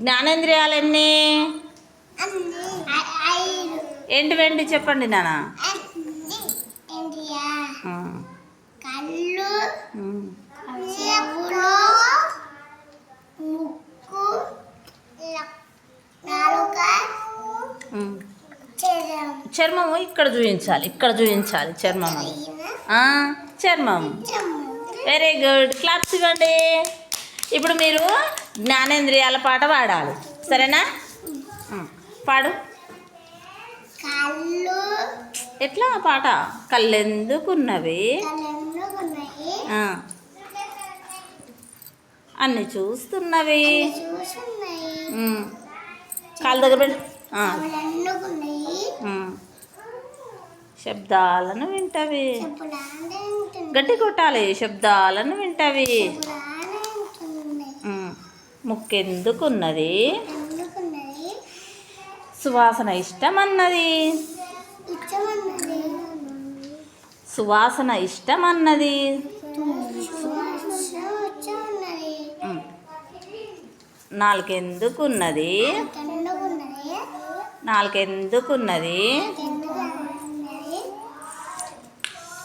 జ్ఞానేంద్రియాలు ఎన్ని ఐదు ఏంటివేంటి చెప్పండి నాన్న కళ్ళు. ముక్కు. చర్మము ఇక్కడ చూపించాలి ఇక్కడ చూపించాలి చర్మము. చర్మం వెరీ గుడ్ క్లాప్స్ ఇవ్వండి. ఇప్పుడు మీరు జ్ఞానేంద్రియాల పాట పాడాలి. సరేనా? పాడు. కళ్ళు. ఎట్లా పాట? కళ్ళెందుకున్నవి? అన్ని చూస్తున్నవి. కాళ్ళ దగ్గర పెట్టు. శబ్దాలను వింటవి. గట్టి కొట్టాలి శబ్దాలను వింటవి. ముక్కెందుకున్నది? సువాసన ఇష్టమన్నది. సువాసన ఇష్టమన్నది. నాలుకెందుకున్నది? నాలుకెందుకున్నది?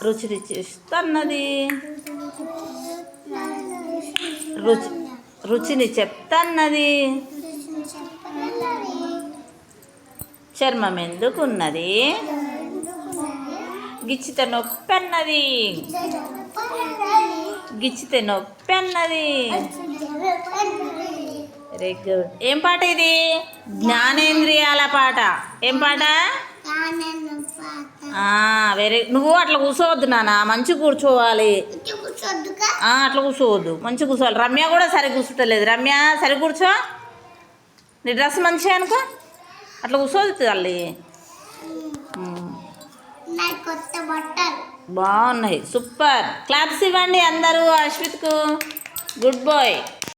రుచి రుచిస్తన్నది రుచి రుచిని చెప్తన్నది. చర్మం ఎందుకున్నది గిచ్చితే నొప్పి అన్నది గిచ్చితే నొప్పి అన్నది వెరీ గుడ్ ఏం పాట ఇది? జ్ఞానేంద్రియాల పాట. ఏం పాట? వెరీ నువ్వు అట్లా కూర్చోవద్దు నాన్న మంచి కూర్చోవాలి. అట్లా కూర్చోవద్దు మంచి కూర్చోవాలి. రమ్య కూడా సరి కూర్చుంటలేదు రమ్య సరి కూర్చో. నీ డ్రెస్ మంచిగా అనుకో. అట్లా కూర్చోదు తల్లి. బాగున్నాయి. సూపర్. క్లాప్స్ ఇవ్వండి అందరూ అశ్విత్కు. Good bye.